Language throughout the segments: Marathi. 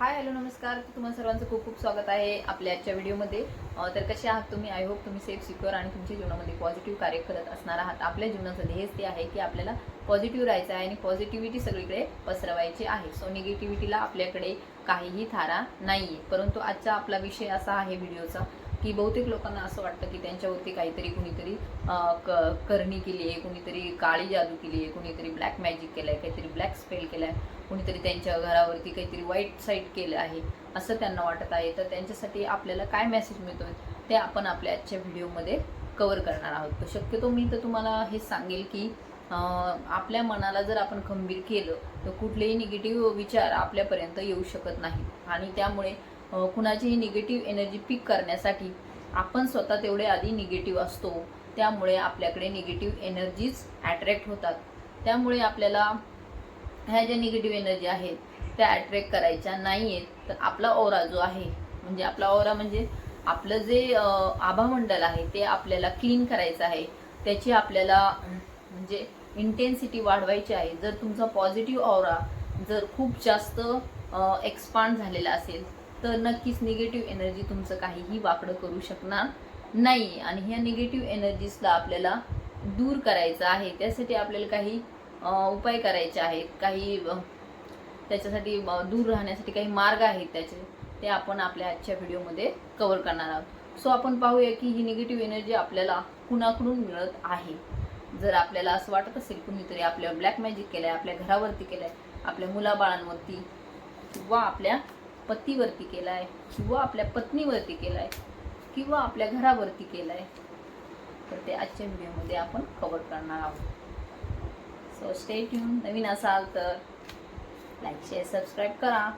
हाय हॅलो नमस्कार. तुम्हाला सर्वांचं खूप खूप स्वागत आहे आपल्या आजच्या व्हिडिओमध्ये तर कसे आहात तुम्ही? आय होप तुम्ही सेफ सिक्युअर आणि तुमच्या जीवनामध्ये पॉझिटिव्ह कार्य करत असणार आहात. आपल्या जीवनाचं ध्येयच ते आहे की आपल्याला पॉझिटिव्ह राहायचं आहे आणि पॉझिटिव्हिटी सगळीकडे पसरवायची आहे. सो निगेटिव्हिटीला आपल्याकडे काहीही थारा नाही आहे परंतु आजचा आपला विषय असा आहे व्हिडिओचा. की बहुतेक लोकांना असं वाटतं की त्यांच्यावरती काहीतरी कुणीतरी क करणी केली आहे कुणीतरी काळी जादू केली आहे कुणीतरी ब्लॅक मॅजिक केलं आहे काहीतरी ब्लॅक स्पेल केलं आहे कुणीतरी त्यांच्या घरावरती काहीतरी वाईट साईट केलं आहे असं त्यांना वाटत आहे. तर त्यांच्यासाठी आपल्याला काय मेसेज मिळतो ते आपण आपल्या आजच्या व्हिडिओमध्ये कवर करणार आहोत. तर शक्यतो मी तर तुम्हाला हे सांगेल की आपल्या मनाला जर आपण खंबीर केलं तर कुठलेही निगेटिव्ह विचार आपल्यापर्यंत येऊ शकत नाही आणि त्यामुळे कुणाचीही निगेटिव्ह एनर्जी पिक करण्यासाठी आपण स्वतः तेवढे आधी निगेटिव्ह असतो. त्यामुळे आपल्याकडे निगेटिव्ह एनर्जीज अट्रॅक्ट होतात. त्यामुळे आपल्याला ह्या ज्या निगेटिव्ह एनर्जी आहेत त्या अट्रॅक्ट करायच्या नाही आहेत तर आपला ओरा जो आहे म्हणजे आपला ओरा म्हणजे आपलं जे आभामंडल आहे ते आपल्याला क्लीन करायचं आहे. त्याची आपल्याला म्हणजे इंटेन्सिटी वाढवायची आहे. जर तुमचा पॉझिटिव्ह ऑरा जर खूप जास्त एक्सपांड झालेला असेल तर नक्कीच निगेटिव्ह एनर्जी तुमचं काहीही वाकडं करू शकणार नाही. आणि ह्या निगेटिव्ह एनर्जीजला आपल्याला दूर करायचं आहे. त्यासाठी आपल्याला काही उपाय करायचे आहेत. काही त्याच्यासाठी दूर राहण्यासाठी काही मार्ग आहेत त्याचे. ते आपण आपल्या आजच्या व्हिडिओमध्ये कवर करणार आहोत. सो आपण पाहूया की ही निगेटिव्ह एनर्जी आपल्याला कुणाकडून मिळत आहे? जर आपल्याला असं वाटत असेल कुणीतरी आपल्या ब्लॅक मॅजिक आहे आपल्या घरावरती केलं आहे आपल्या मुलाबाळांवरती वा आपल्या पतीवरती केला आहे किंवा आपल्या पत्नीवरती केलाय किंवा आपल्या घरावरती केलाय तर ते आजच्या व्हिडिओमध्ये आपण कव्हर करणार आहोत. सो स्टे ट्यून नवीन असाल तर लाईक शेअर सबस्क्राईब करा.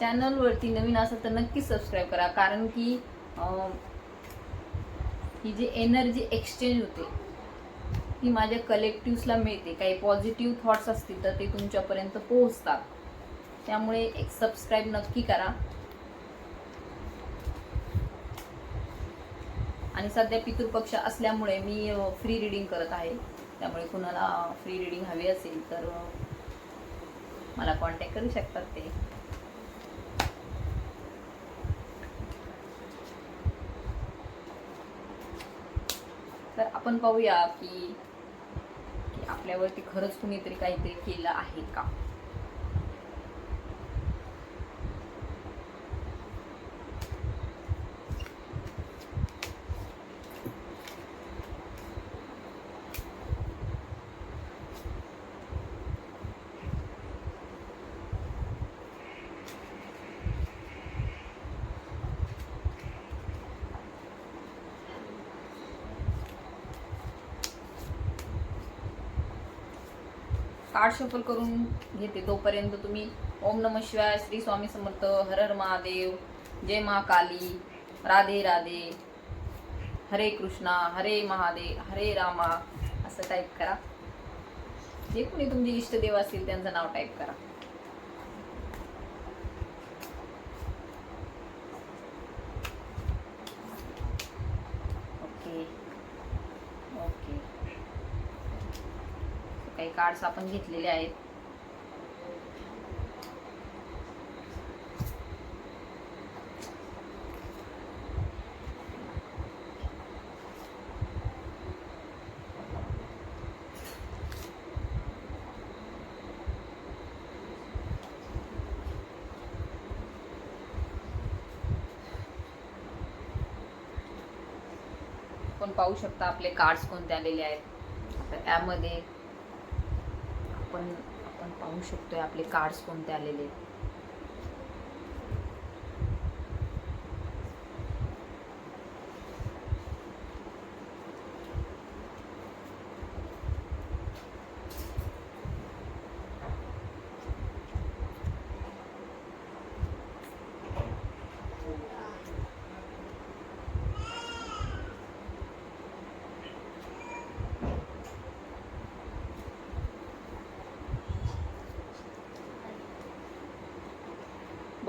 चॅनलवरती नवीन असाल तर नक्की सबस्क्राईब करा कारण की ही जी एनर्जी एक्सचेंज होते ती माझ्या कलेक्टिव्सला मिळते. काही पॉझिटिव्ह थॉट्स असतील तर ते तुमच्यापर्यंत पोहोचतात. त्यामुळे एक सबस्क्राईब नक्की करा. आणि सध्या पितृपक्ष असल्यामुळे मी फ्री रिडिंग करत आहे. त्यामुळे कुणाला फ्री रिडिंग हवी असेल तर मला कॉन्टॅक्ट करू शकतात ते. तर आपण पाहूया की की आपल्यावरती खरंच कुणीतरी काहीतरी केलं आहे का? कार्ड शफल करून घेते. तोपर्यंत तुम्ही ओम नम शिवाय श्री स्वामी समर्थ हर हर महादेव जय महाकाली राधे राधे हरे कृष्णा हरे महादेव हरे रामा असं टाईप करा. जे कोणी तुमचे इष्टदेव असतील त्यांचं नाव टाईप करा. कार्ड्स आपण घेतलेले आहेत. आपण पाहू शकता आपले कार्ड्स कोणते आलेले आहेत. त्यामध्ये शकतो पाहू आपले कार्ड्स कोणते आलेले आहेत.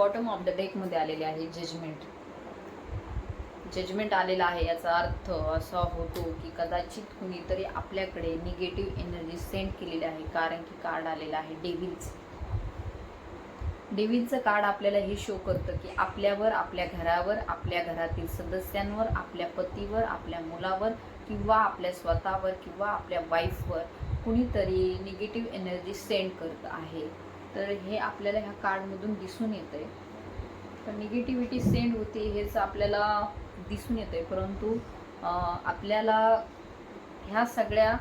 बॉटम ऑफ द डेकमध्ये आलेले आहे जजमेंट जजमेंट आलेला आहे याचा अर्थ असा होतो की कदाचित कुणीतरी आपल्याकडे निगेटिव्ह एनर्जी सेंड केलेली आहे कारण की कार्ड आलेला आहे डेव्हिल्स डेव्हिलचं कार्ड आपल्याला हे शो करतं की आपल्यावर आपल्या घरावर आपल्या घरातील सदस्यांवर आपल्या पतीवर आपल्या मुलावर किंवा आपल्या स्वतःवर किंवा आपल्या वाईफवर कुणीतरी निगेटिव्ह एनर्जी सेंड करत आहे. तर हे आपल्याला ह्या कार्डमधून दिसून येतं आहे तर निगेटिव्हिटी सेंड होते हेच आपल्याला दिसून येतं आहे परंतु आपल्याला ह्या सगळ्या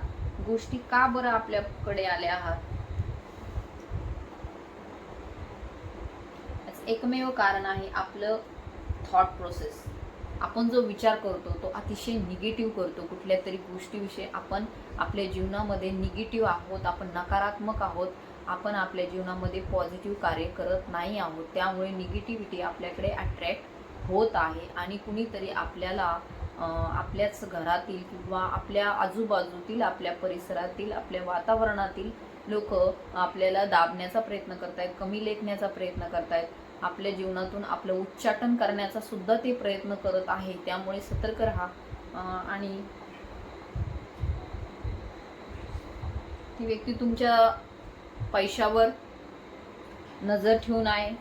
गोष्टी का बरं आपल्याकडे आल्या आहात? एकमेव कारण आहे आपलं थॉट प्रोसेस आपण जो विचार करतो तो अतिशय निगेटिव्ह करतो. कुठल्या तरी गोष्टीविषयी आपण आपल्या जीवनामध्ये निगेटिव्ह आहोत आपण नकारात्मक आहोत. आपण आपल्या जीवनामध्ये पॉझिटिव्ह कार्य करत नाही आहोत. त्यामुळे निगेटिव्हिटी आपल्याकडे अट्रॅक्ट होत आहे. आणि कुणीतरी आपल्याला आपल्याच घरातील किंवा आपल्या आजूबाजूतील आपल्या परिसरातील आपल्या वातावरणातील लोक आपल्याला दाबण्याचा प्रयत्न करतायत कमी लेखण्याचा प्रयत्न करतायत. आपल्या जीवनातून आपलं उच्चाटन करण्याचा सुद्धा ते प्रयत्न करत आहे. त्यामुळे सतर्क राहा. आणि ती व्यक्ती तुमच्या पैशावर नजर ठेवून आहे.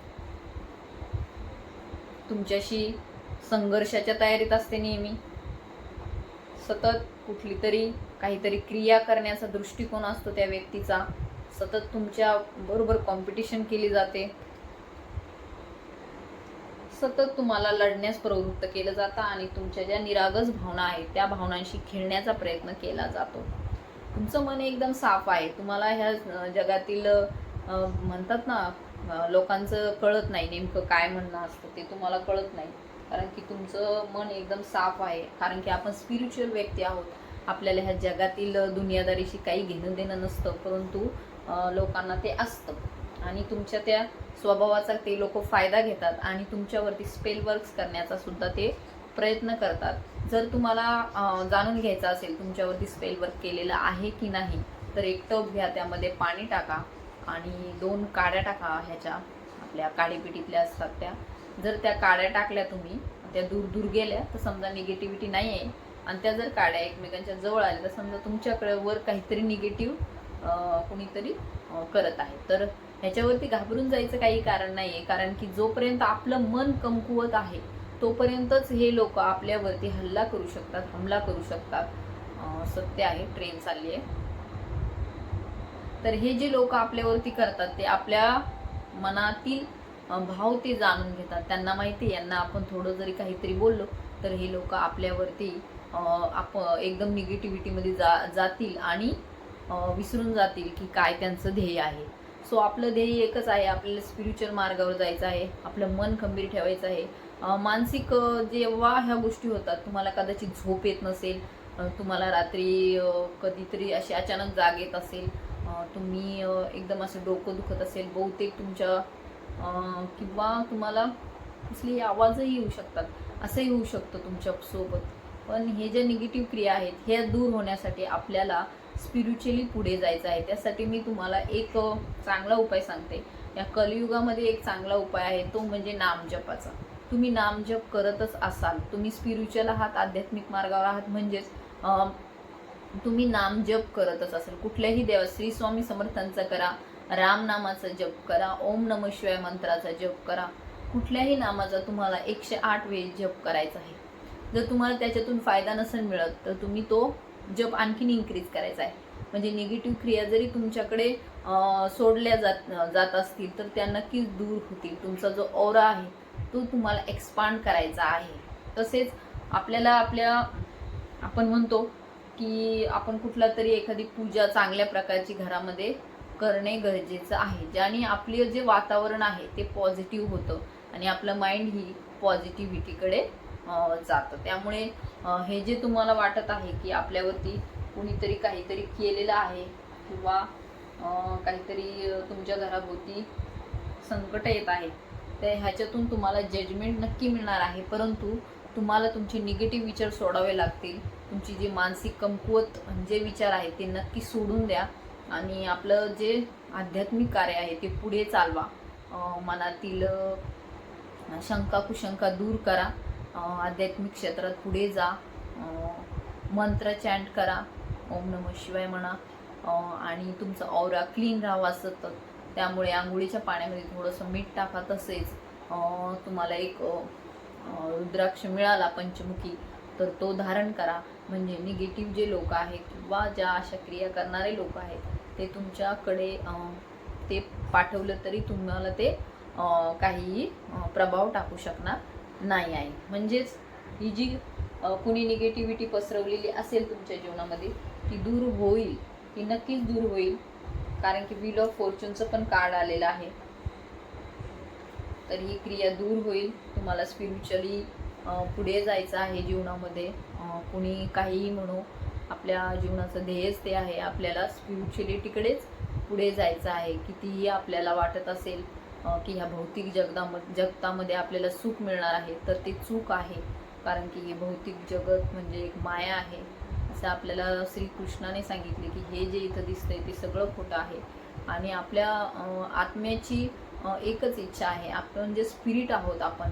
तुमच्याशी संघर्षाच्या तयारीत असते नेहमी. सतत कुठली तरी काहीतरी क्रिया करण्याचा दृष्टिकोन असतो त्या व्यक्तीचा. सतत तुमच्या बरोबर कॉम्पिटिशन केली जाते. सतत तुम्हाला लढण्यास प्रवृत्त केलं जातं आणि तुमच्या ज्या निरागस भावना आहेत त्या भावनांशी खेळण्याचा प्रयत्न केला जातो. तुमचं मन एकदम साफ आहे. तुम्हाला ह्या जगातील म्हणतात ना लोकांचं कळत नाही नेमकं काय म्हणणं असतं ते तुम्हाला कळत नाही. कारण की तुमचं मन एकदम साफ आहे. कारण की आपण स्पिरिच्युअल व्यक्ती आहोत. आपल्याला ह्या जगातील दुनियादारीशी काही घेणं देणं नसतं. परंतु लोकांना ते असतं. आणि तुमच्या त्या स्वभावाचा ते लोक फायदा घेतात. आणि तुमच्यावरती स्पेल वर्क्स करण्याचा सुद्धा ते प्रयत्न करतात. जर तुम्हाला जाणून घ्यायचं असेल तुमच्यावरती स्पेल वर्क केलेलं आहे की नाही तर एक टप घ्या त्यामध्ये पाणी टाका आणि दोन काड्या टाका ह्याच्या आपल्या काडीपिटीतल्या असतात त्या. जर त्या काड्या टाकल्या तुम्ही त्या दूर दूर गेल्या तर समजा निगेटिव्हिटी नाही आहे आणि त्या जर काड्या एकमेकांच्या जवळ आल्या तर समजा तुमच्याकडे वर काहीतरी निगेटिव्ह कुणीतरी करत आहे. तर ह्याच्यावरती घाबरून जायचं काही कारण नाही आहे कारण की जोपर्यंत आपलं मन कमकुवत आहे तोपर्यंतच हे लोक आपल्यावरती हल्ला करू शकतात हमला करू शकतात. सत्य आहे ट्रेन चालली आहे. तर हे जे लोक आपल्यावरती करतात ते आपल्या मनातील भाव ते जाणून घेतात. त्यांना माहिती आहे यांना आपण थोडं जरी काहीतरी बोललो तर हे लोक आपल्यावरती आप एकदम निगेटिव्हिटीमध्ये जा जातील आणि विसरून जातील की काय त्यांचं ध्येय आहे. सो आपलं ध्येय एकच आहे आपल्याला स्पिरिच्युअल मार्गावर जायचं आहे आपलं मन खंबीर ठेवायचं आहे. मानसिक जेव्हा ह्या गोष्टी होतात तुम्हाला कदाचित झोप येत नसेल तुम्हाला रात्री कधीतरी अशी अचानक जाग येत असेल तुम्ही एकदम असं डोकं दुखत असेल बहुतेक तुमच्या किंवा तुम्हाला कसले आवाजही येऊ शकतात असंही होऊ शकतं तुमच्यासोबत पण हे ज्या निगेटिव्ह क्रिया आहेत हे दूर होण्यासाठी आपल्याला स्पिरिच्युअली पुढे जायचं आहे. त्यासाठी मी तुम्हाला एक चांगला उपाय सांगते. या कलियुगामध्ये एक चांगला उपाय आहे तो म्हणजे नामजपाचा. तुम्ही नामजप करतच असाल. तुम्ही स्पिरिच्युअल आहात आध्यात्मिक मार्गावर आहात म्हणजेच तुम्ही नामजप करतच असाल. कुठल्याही देवा श्री स्वामी समर्थांचा करा रामनामाचा जप करा ओम नम शिवाय मंत्राचा जप करा. कुठल्याही नामाचा तुम्हाला एकशे आठ वेळ जप करायचा आहे. जर तुम्हाला त्याच्यातून फायदा नसेल मिळत तर तुम्ही तो जप आणखीन इन्क्रीज करायचा आहे. म्हणजे निगेटिव्ह क्रिया जरी तुमच्याकडे सोडल्या जात जात असतील तर त्या नक्कीच दूर होतील. तुमचा जो ओरा आहे तो तुम्हाला एक्सपांड करायचा आहे. तसेच आपल्याला आपल्या आपण म्हणतो की आपण कुठला तरी एखादी पूजा चांगल्या प्रकारची घरामध्ये करणे गरजेचं आहे. ज्याने आपले जे वातावरण आहे ते पॉझिटिव्ह होतं. आणि आपलं माइंड ही पॉझिटिव्हिटीकडे जातं. त्यामुळे हे जे तुम्हाला वाटत आहे की आपल्यावरती कुणीतरी काहीतरी केलेलं आहे किंवा काहीतरी तुमच्या घराभोवती संकट येत आहे तर ह्याच्यातून तुम्हाला जजमेंट नक्की मिळणार आहे. परंतु तुम्हाला तुमचे निगेटिव्ह विचार सोडावे लागतील. तुमची जी मानसिक कमकुवत जे विचार आहेत ते नक्की सोडून द्या. आणि आपलं जे आध्यात्मिक कार्य आहे ते पुढे चालवा. मनातील शंका कुशंका दूर करा. आध्यात्मिक क्षेत्रात पुढे जा. मंत्र चॅन्ट करा. ओम नम शिवाय म्हणा. आणि तुमचा औरा क्लीन राहावा सतत त्यामुळे आंघोळीच्या पाण्यामध्ये थोडंसं मीठ टाका तसेच. तुम्हाला एक रुद्राक्ष मिळाला पंचमुखी तर तो धारण करा. म्हणजे निगेटिव्ह जे लोक आहेत किंवा ज्या अशा क्रिया करणारे लोक आहेत ते तुमच्याकडे ते पाठवलं तरी तुम्हाला ते काहीही प्रभाव टाकू शकणार. नाही आहे. म्हणजेच ही जी कुणी निगेटिव्हिटी पसरवलेली असेल तुमच्या जीवनामध्ये ती दूर होईल. ती नक्कीच दूर होईल. कारण की व्हील ऑफ फॉर्च्यूनचं पण कार्ड आलेलं आहे. तर ही क्रिया दूर होईल. तुम्हाला स्पिरिच्युअली पुढे जायचं आहे जीवनामध्ये. कुणी काहीही म्हणू आपल्या जीवनाचं ध्येयच ते आहे. आपल्याला स्पिरिच्युअलिटीकडेच पुढे जायचं आहे. कितीही आपल्याला वाटत असेल की ह्या भौतिक जगदाम जगतामध्ये आपल्याला सुख मिळणार आहे तर ते चूक आहे. कारण की हे भौतिक जगत म्हणजे एक माया आहे. असं आपल्याला श्रीकृष्णाने सांगितले की हे जे इथं दिसतंय ते सगळं खोटं आहे. आणि आपल्या आत्म्याची एकच इच्छा आहे. आपण म्हणजे जे स्पिरिट आहोत आपण.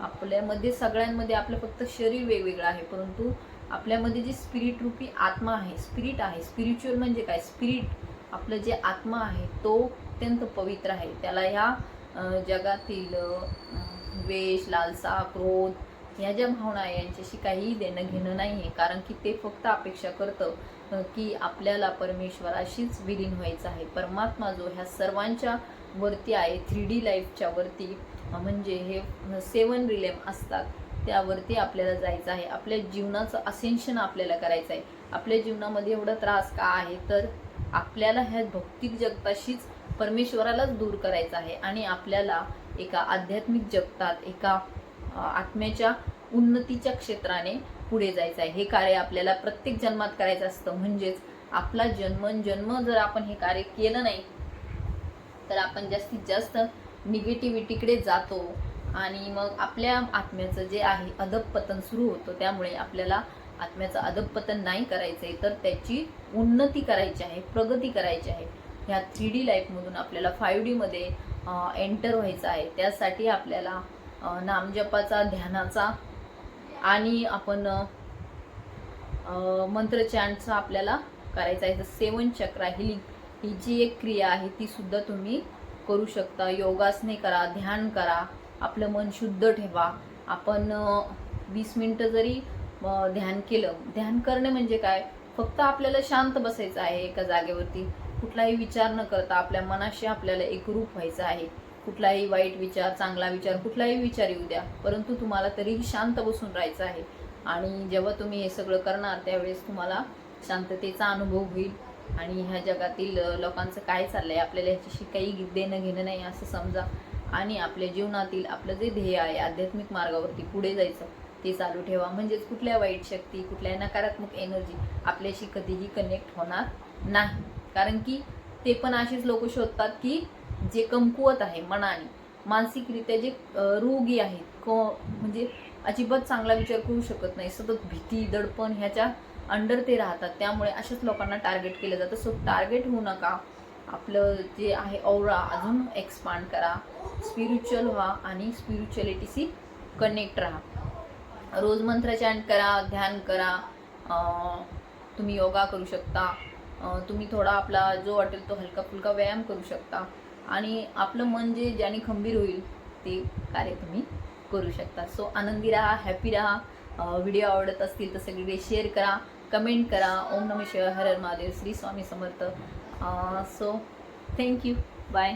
आपल्यामध्ये सगळ्यांमध्ये आपलं फक्त शरीर वेगवेगळं आहे. परंतु आपल्यामध्ये जी स्पिरिट रूपी आत्मा आहे स्पिरिट आहे. स्पिरिच्युअल म्हणजे काय? स्पिरिट आपलं जे आत्मा आहे तो अत्यंत पवित्र आहे. त्याला ह्या जगातील द्वेष लालसा क्रोध ह्या ज्या भावना आहे यांच्याशी काहीही देणं घेणं नाही आहे. कारण की ते फक्त अपेक्षा करतं की आपल्याला परमेश्वराशीच विलीन व्हायचं आहे. परमात्मा जो ह्या सर्वांच्या वरती आहे थ्री डी लाईफच्या वरती म्हणजे हे सेवन रिलेम असतात त्यावरती आपल्याला जायचं आहे. आपल्या जीवनाचं असेन्शन आपल्याला करायचं आहे. आपल्या जीवनामध्ये एवढा त्रास का आहे? तर आपल्याला ह्या भौतिक जगताशीच परमेश्वरालाच दूर करायचं आहे आणि आपल्याला एका आध्यात्मिक जगतात एका आत्म्याच्या उन्नतीच्या क्षेत्राने पुढे जायचं आहे. हे कार्य आपल्याला प्रत्येक जन्मात करायचं असतं. म्हणजेच आपला जन्म जन्म जर आपण हे कार्य केलं नाही तर आपण जास्तीत जास्त निगेटिव्हिटीकडे जातो आणि मग आपल्या आत्म्याचं जे आहे अधपतन सुरू होतं. त्यामुळे आपल्याला आत्म्याचं अधपतन नाही करायचं आहे तर त्याची उन्नती करायची आहे प्रगती करायची आहे. ह्या थ्री डी लाईफमधून आपल्याला फाईव्ह डीमध्ये एंटर व्हायचं आहे. त्यासाठी आपल्याला नामजपाचा ध्यानाचा आणि आपण अ, आपल्याला करायचा आहे. सेवन चक्रा हिलिंग ही जी एक क्रिया आहे ती सुद्धा तुम्ही करू शकता. योगासने करा ध्यान करा. आपलं मन शुद्ध ठेवा. आपण वीस मिनटं जरी ध्यान केलं. ध्यान करणे म्हणजे काय? फक्त आपल्याला शांत बसायचं आहे एका जागेवरती. कुठलाही विचार न करता आपल्या मनाशी आपल्याला एकरूप व्हायचं आहे. कुठलाही वाईट विचार चांगला विचार कुठलाही विचार येऊ द्या परंतु तुम्हाला तरीही शांत बसून राहायचं आहे. आणि जेव्हा तुम्ही हे सगळं करणार त्यावेळेस तुम्हाला शांततेचा अनुभव होईल. आणि ह्या जगातील लोकांचं काय चाललं आहे आपल्याला ह्याच्याशी काही देणं घेणं नाही असं समजा. आणि आपल्या जीवनातील आपलं जे ध्येय आहे आध्यात्मिक मार्गावरती पुढे जायचं ते चालू ठेवा. म्हणजेच कुठल्या वाईट शक्ती कुठल्या नकारात्मक एनर्जी आपल्याशी कधीही कनेक्ट होणार नाही. कारण की ते पण अशीच लोक शोधतात की जे कमकुवत आहे मनाने मानसिकरित्या जे रोगी आहेत क म्हणजे अजिबात चांगला विचार करू शकत नाही सतत भीती दडपण ह्याच्या अंडर ते राहतात. त्यामुळे अशाच लोकांना टार्गेट केलं जातं. सो टार्गेट होऊ नका. आपलं जे आहे औरा अजून एक्सपांड करा. स्पिरिच्युअल व्हा आणि स्पिरिच्युअलिटीशी कनेक्ट राहा. रोज मंत्र चॅन्ट करा ध्यान करा. तुम्ही योगा करू शकता. तुम्ही थोडा आपला जो वाटेल तो हलका फुलका व्यायाम करू शकता. आणि आपलं मन जे ज्याने खंबीर होईल ते कार्य तुम्ही करू शकता. सो आनंदी राहा हॅपी राहा. व्हिडिओ आवडत असतील तर सगळीकडे शेअर करा कमेंट करा. Om Namah Shivaya Har Har Mahadev Shri Swami Samarth. So thank you bye